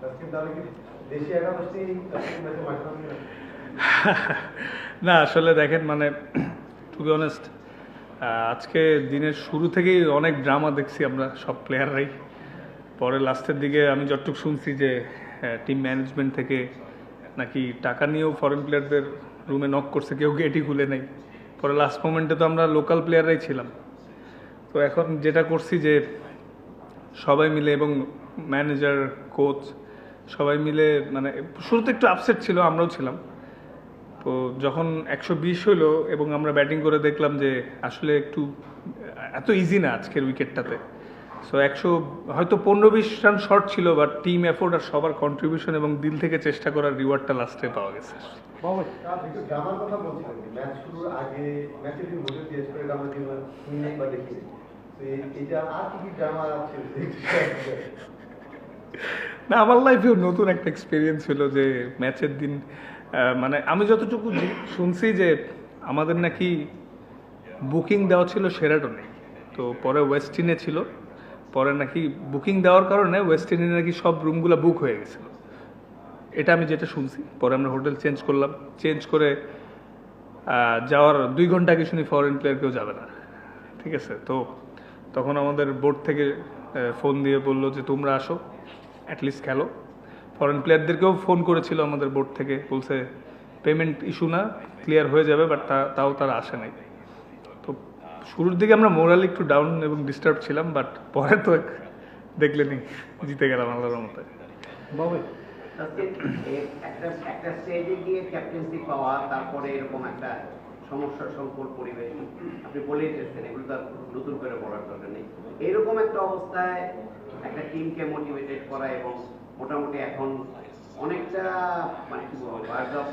না? আসলে দেখেন মানে টু বি অনেস্ট আজকে দিনের শুরু থেকেই অনেক ড্রামা দেখছি আমরা সব প্লেয়াররাই পরে লাস্টের দিকে আমি যতটুকু শুনছি যে টিম ম্যানেজমেন্ট থেকে নাকি টাকা নিয়েও ফরেন প্লেয়ারদের রুমে নক করছে, কেউ গেটই খুলে নেই। পরে লাস্ট মোমেন্টে তো আমরা লোকাল প্লেয়াররাই ছিলাম। তো এখন যেটা করছি যে, সবাই মিলে এবং ম্যানেজার কোচ সবাই মিলে মানে শুরুতে একটু আপসেট ছিল, আমরাও ছিলাম। তো যখন একশো বিশ হলো এবং আমরা ব্যাটিং করে দেখলাম যে আসলে একটু, এত ইজি না আজকের উইকেটটাতে সো একশো, হয়তো পনেরো বিশ রান শর্ট ছিল বাট টিম এফোর্ট আর সবার কন্ট্রিবিউশন এবং দিল থেকে চেষ্টা করার রিওয়ার্ডটা লাস্টে পাওয়া গেছে। আর কি ড্রামা আছে? না, আমার লাইফেও নতুন একটা এক্সপিরিয়েন্স হলো যে ম্যাচের দিন মানে আমি যতটুকু শুনছি যে আমাদের নাকি বুকিং দেওয়া ছিল সেরাটনে তো পরে ওয়েস্টিনে ছিল। পরে নাকি বুকিং দেওয়ার কারণে ওয়েস্টিনে নাকি সব রুমগুলো বুক হয়ে গেছিল। এটা আমি যেটা শুনছি, পরে আমরা হোটেল চেঞ্জ করলাম। চেঞ্জ করে যাওয়ার দুই ঘণ্টা আগে শুনি ফরেন প্লেয়ার কেউ যাবে না। ঠিক আছে? তো তখন আমাদের বোর্ড থেকে ফোন দিয়ে বলল যে তোমরা আসো। অ্যাটলিস্ট খেলো। ফরেন প্লেয়ারদেরকেও ফোন করেছিল আমাদের বোর্ড থেকে বলছে পেমেন্ট ইস্যু না ক্লিয়ার হয়ে যাবে বাট তা তাও তারা আসে নাই। তো শুরুর দিকে আমরা মোরাল একটু ডাউন এবং ডিস্টার্ব ছিলাম বাট পরে তো দেখলেনি জিতে গেলাম আল্লাহর মতে আজকে একটা একটা স্টেজে গিয়ে ক্যাপ্টেন্সি পাওয়া তারপরে এরকম একটা সমস্যা পরিবেশ আপনি বলেই এসেছেন এগুলো তো নতুন করে বলার দরকার নেই। এরকম একটা অবস্থায় একটা টিমকে মোটিভেটেড করা এবং মোটামুটি এখন অনেকটা মানে কি বলব বার্ড অফ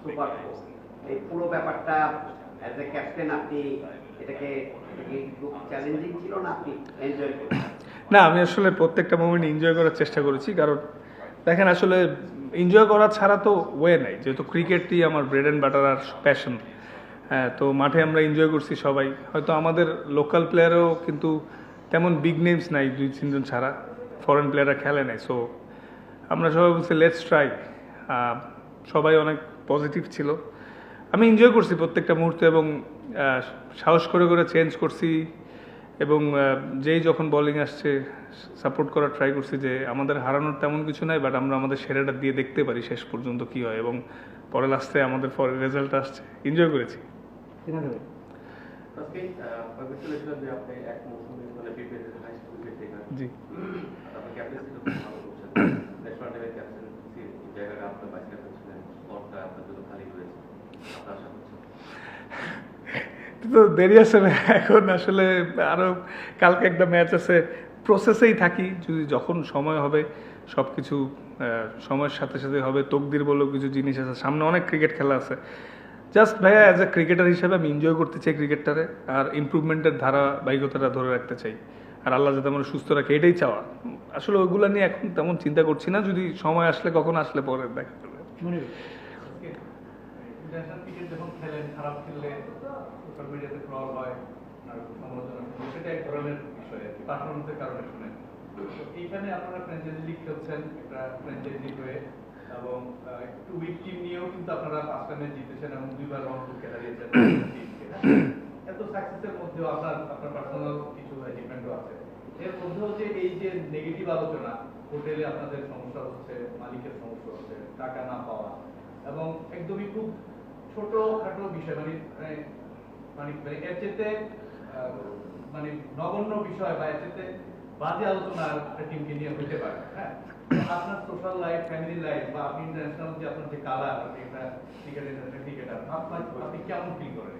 সুপার এই পুরো ব্যাপারটা অ্যাজ এ ক্যাপ্টেন আপনি এটাকে চ্যালেঞ্জিং ছিল না আপনি এনজয় না, আমি আসলে প্রত্যেকটা মোমেন্ট এনজয় করার চেষ্টা করেছি, কারণ দেখেন আসলে এনজয় করা ছাড়া তো ওয়ে নাই। যেহেতু ক্রিকেটই আমার ব্রেড অ্যান্ড বাটার আর প্যাশন হ্যাঁ তো মাঠে আমরা এনজয় করছি সবাই। হয়তো আমাদের লোকাল প্লেয়ারও কিন্তু তেমন বিগ নেমস নাই দুই, তিনজন ছাড়া। ফরেন প্লেয়াররা খেলে নাই সো আমরা সবাই বলছি লেটস ট্রাই সবাই অনেক পজিটিভ ছিল। আমি এনজয় করছি প্রত্যেকটা মুহূর্তে এবং সাহস করে করে চেঞ্জ করছি এবং যেই যখন বোলিং আসছে সাপোর্ট করার ট্রাই করছি যে আমাদের হারানোর তেমন কিছু নাই বাট আমরা আমাদের সেরাটা দিয়ে দেখতে পারি শেষ পর্যন্ত কি হয় এবং পরে লাস্টে আমাদের পরে রেজাল্ট আসছে। এনজয় করেছি। জি। তো দেরি আছে না এখন আসলে আরও কালকে একটা ম্যাচ আছে প্রসেসেই থাকি যদি যখন সময় হবে সব কিছু সময়ের সাথে সাথে হবে তকদির বলেও কিছু জিনিস আছে। সামনে অনেক ক্রিকেট খেলা আছে। জাস্ট ভাইয়া অ্যাজ এ ক্রিকেটার হিসেবে আমি এনজয় করতে চাই ক্রিকেটটারে আর ইমপ্রুভমেন্টের ধারাবাহিকতাটা ধরে রাখতে চাই। আর আল্লাহ যাতে আমরা সুস্থ রাখে এটাই চাওয়া। আসলে ওইগুলো নিয়ে এখন তেমন চিন্তা করছি না যদি সময় আসলে কখন আসলে পরে দেখা যাবে। এইখানে আপনারা ফ্র্যাঞ্চাইজি লিগ খেলছেন একটা ফ্র্যাঞ্চাইজি হয়ে। এবং একটু উইক টিম নিয়েও কিন্তু আপনারা পাঁচটা ম্যাচ জিতেছেন এবং দুইবার টু খেলা দিয়েছেন? এত সাকসেসের মধ্যেও আপনার আপনার পার্সোনাল কিছু ডিপেন্ডও আছে এর মধ্যেও যে এই যে নেগেটিভ আলোচনা হোটেলে আপনাদের সমস্যা হচ্ছে মালিকের সমস্যা হচ্ছে টাকা না পাওয়া এবং একদমই খুব ছোট খাটো বিষয় মানে মানে মানে মানে এর চেয়ে মানে নগণ্য বিষয় বা এর চেয়ে বাজে আলোচনা একটা টিমকে নিয়ে হতে পারে হ্যাঁ আপনার সোশ্যাল লাইফ ফ্যামিলি লাইফ বা আপনি ইন্টারন্যাশনাল যে আপনার যে কালার আপনি কেমন ফিল করেন?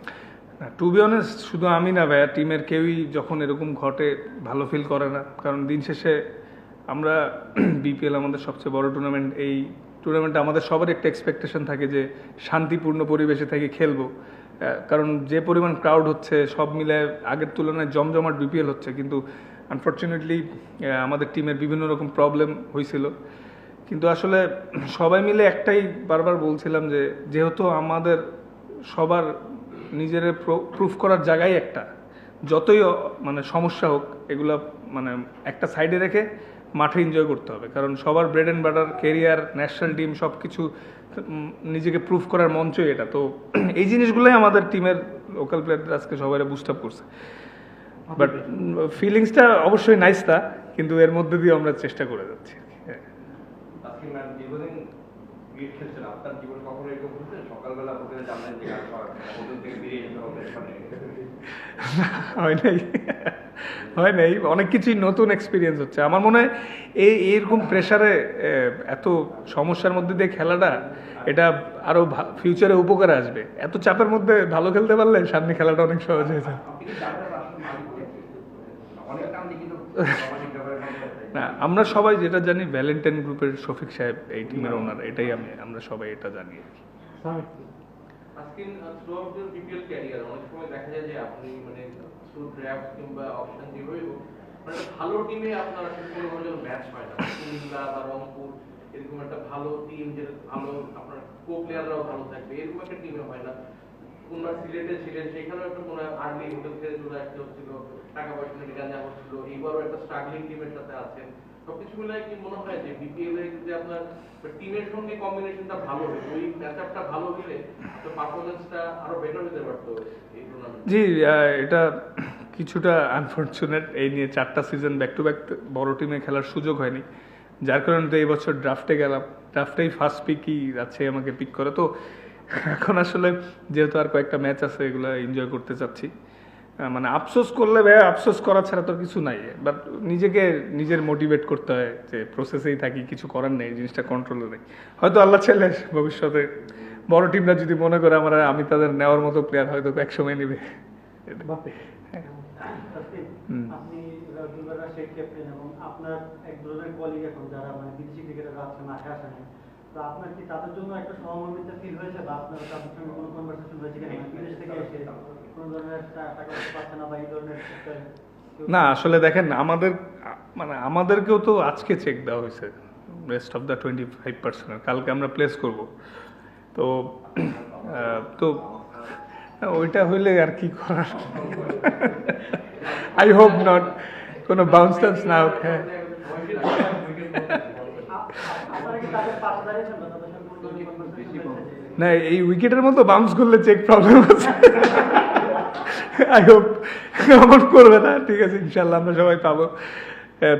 টু বি অনেস্ট শুধু আমি না ভাইয়া টিমের কেউই যখন এরকম ঘটে, ভালো ফিল করে না। কারণ দিন শেষে আমরা বিপিএল আমাদের সবচেয়ে বড় টুর্নামেন্ট এই টুর্নামেন্টে আমাদের সবার একটা এক্সপেকটেশন থাকে যে শান্তিপূর্ণ পরিবেশে থেকে খেলব। কারণ যে পরিমাণ ক্রাউড হচ্ছে, সব মিলে আগের তুলনায় জমজমাট বিপিএল হচ্ছে। কিন্তু আনফর্চুনেটলি আমাদের টিমের বিভিন্ন রকম প্রবলেম হয়েছিল। কিন্তু আসলে সবাই মিলে একটাই বারবার বলছিলাম যে, যেহেতু আমাদের সবার নিজের প্রুফ করার জায়গায় একটা। যতই মানে সমস্যা হোক, এগুলো মানে একটা সাইডে রেখে মাঠে এনজয় করতে হবে। কারণ সবার bread and butter career national team সব কিছু নিজেকে প্রুফ করার মঞ্চই এটা। তো এই জিনিসগুলোই আমাদের টিমের লোকাল প্লেয়ারদের আজকে সবাই বুস্ট আপ করছে। বাট ফিলিংসটা অবশ্যই নাইস তা কিন্তু এর মধ্যে দিয়ে আমরা চেষ্টা করে যাচ্ছি। হ্যাঁ। নাই। হয় নাই। অনেক কিছুই নতুন এক্সপিরিয়েন্স হচ্ছে। আমার মনে হয় এই এইরকম প্রেশারে এত সমস্যার মধ্যে দিয়ে খেলাটা এটা আরও ফিউচারে উপকারে আসবে। এত চাপের মধ্যে ভালো খেলতে পারলে সামনে খেলাটা অনেক সহজ হয়ে যায় আপনি কি জানেন আসলে মালিক অনেক কাম দেখি তো সামাজিক ব্যাপারে না আমরা সবাই যেটা জানি ভ্যালেন্টাইন গ্রুপের শফিক সাহেব এই টিমের ওনার এটাই আমি আমরা সবাই এটা জানি আর কি। আজকে throughout your BPL career অনেক সময় দেখা যায় যে আপনি মানে থ্রু ড্রাফট কিংবা অপশন যেভাবেই মানে ভালো টিমে আপনার আসলে কোনো ধরনের ম্যাচ হয় না। কুমিল্লা বা রংপুর এরকম একটা ভালো টিম যে ভালো আপনার কো প্লেয়াররাও ভালো থাকবে এরকম একটা টিমে হয় না। কোনবা সিলেটে ছিলেন, সেখানেও একটা কোনো আর্লি হোটেল থেকে চলে আসতে হচ্ছিল টাকা পয়সা নিয়ে গাঞ্জা হচ্ছিল এইবারও একটা স্ট্রাগলিং টিমের সাথে আছেন। সবকিছু মিলে কি মনে হয় যে বিপিএল এর যে আপনার টিমের সঙ্গে কম্বিনেশনটা ভালো হবে? ওই ম্যাচআপটা ভালো হলে তো পারফরমেন্সটা আরও বেটার হতে পারতো জি এটা কিছুটা আনফর্চুনেট এই নিয়ে চারটা সিজন ব্যাক টু ব্যাক বড় টিমে খেলার সুযোগ হয়নি। যার কারণে তো এই বছর ড্রাফটে গেলাম। ড্রাফটেই ফার্স্ট পিকই আছে আমাকে পিক করে। তো এখন আসলে যেহেতু আর কয়েকটা ম্যাচ আছে এগুলো এনজয় করতে চাচ্ছি। মানে আফসোস করলে ভাই আফসোস করা ছাড়া তো কিছু নাই। বাট নিজেকে নিজের মোটিভেট করতে হয় যে প্রসেসেই থাকি কিছু করার নেই জিনিসটা কন্ট্রোলে নেই। হয়তো আল্লাহ ছেলে ভবিষ্যতে বড় টিমরা যদি মনে করে আমরা আমি তাদের নেওয়ার মতো প্লেয়ার হয়তো নেবে। আপনি রাজুল্লাহ শেখ ক্যাপ্টেন এবং আপনার এক ধরনের কলিগ এখন যারা মানে বিদেশি ক্রিকেটাররা আপনার কি তাদের জন্য একটা সহমর্মিতা ফিল হয়েছে বা আপনার তাদের সঙ্গে কোনো কনভারসেশন হয়েছে কিনা? মানে বিদেশ থেকে এসে কোনো ধরনের টাকা পয়সা পাচ্ছে না বা এই ধরনের না, আসলে দেখেন, আমাদের মানে আমাদেরকেও তো আজকে চেক দেওয়া হয়েছে rest of the twenty five percent কালকে আমরা প্লেস করব। তো তো, ওইটা হইলে আর কি করার? আই হোপ নট কোনো বাউন্স টাউন্স না হোক হ্যাঁ। না, এই উইকেটের মতো বাউন্স করলে চেক প্রবলেম আছে। আই হোপ এমন করবে না। ঠিক আছে ইনশাল্লাহ আমরা সবাই পাবো।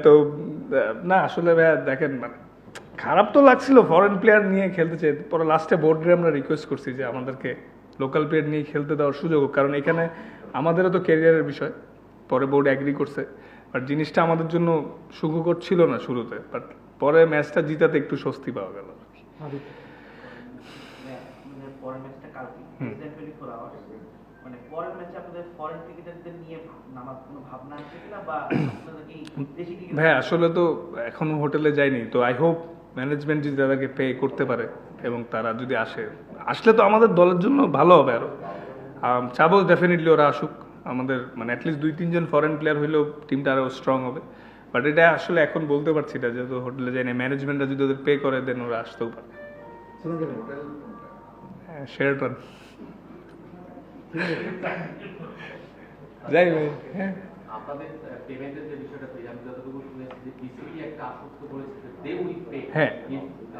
তো না, আসলে ভাইয়া, দেখেন মানে খারাপ তো লাগছিল ফরেন প্লেয়ার নিয়ে খেলতে চাই। পরে লাস্টে বোর্ডে আমরা রিকোয়েস্ট করছি যে আমাদেরকে লোকাল প্লেয়ার নিয়ে খেলতে দেওয়ার সুযোগ কারণ এখানে আমাদেরও তো ক্যারিয়ারের বিষয়। পরে বোর্ড অ্যাগ্রি করছে। বাট জিনিসটা আমাদের জন্য সুখকর ছিল না শুরুতে। বাট পরে ম্যাচটা জিতাতে একটু স্বস্তি পাওয়া গেল। মানে মানে ভাই আসলে তো এখনও হোটেলে যাইনি তো আই হোপ ম্যানেজমেন্ট যদি তাদেরকে পে করতে পারে এবং তারা যদি আসে। আসলে তো আমাদের দলের জন্য ভালো হবে আরও। চাবো ডেফিনেটলি ওরা আসুক। আমাদের মানে অ্যাটলিস্ট দুই তিনজন ফরেন প্লেয়ার হইলেও টিমটা আরও স্ট্রং হবে। বাট এটা আসলে এখন বলতে পারছি না যেহেতু হোটেলে যাইনি ম্যানেজমেন্টরা যদি ওদের পে করে দেন ওরা আসতেও পারে। হ্যাঁ যাই ভাই হ্যাঁ। হ্যাঁ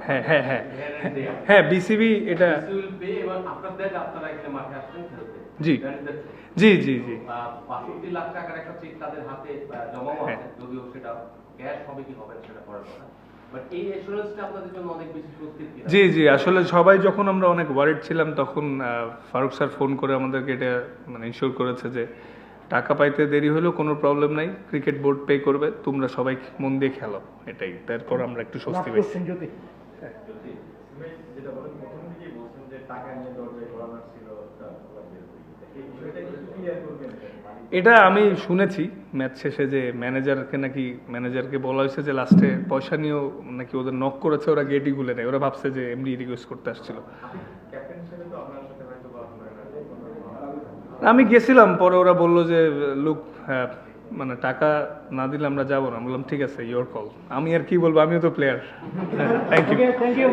হ্যাঁ হ্যাঁ হ্যাঁ হ্যাঁ বিসিবি এটা আপনারা মাঠে আসছেন খেলতে। জি। জি জি জি। বাষট্টি লাখ টাকার একটা চেক তাদের হাতে আহ, হ্যাঁ। আছে। যদিও সেটা ক্যাশ হবে কি হবে সেটা পরের কথা। বাট এই এসুরেন্সটা আপনাদের জন্য অনেক বেশি স্বস্তির কি জি জি আসলে সবাই যখন আমরা অনেক ওয়ারিড ছিলাম তখন ফারুক স্যার ফোন করে আমাদেরকে এটা মানে ইনশিওর করেছে যে টাকা পাইতে দেরি হলেও কোনো প্রবলেম নাই। ক্রিকেট বোর্ড পে করবে। তোমরা সবাই মন দিয়ে খেলো। এটাই। তারপর আমরা একটু স্বস্তি পেয়েছি যেটা বলেন প্রথম দিকেই বলছেন যে টাকা নিয়ে দরজায় ঘোরানো ছিল এই বিষয়টা একটু ক্লিয়ার করবেন মানে এটা আমি শুনেছি ম্যাচ শেষে যে ম্যানেজারকে নাকি ম্যানেজারকে বলা হয়েছে যে লাস্টে পয়সা নিয়েও নাকি ওদের নক করেছে ওরা গেটই খুলে নেয়। ওরা ভাবছে যে এমনি রিকোয়েস্ট করতে আসছিল। আমি গেছিলাম পরে ওরা বলল যে লুক হ্যাঁ মানে টাকা না দিলে আমরা যাব না। বললাম ঠিক আছে ইয়োর কল আমি আর কি বলব? আমিও তো player thank you thank you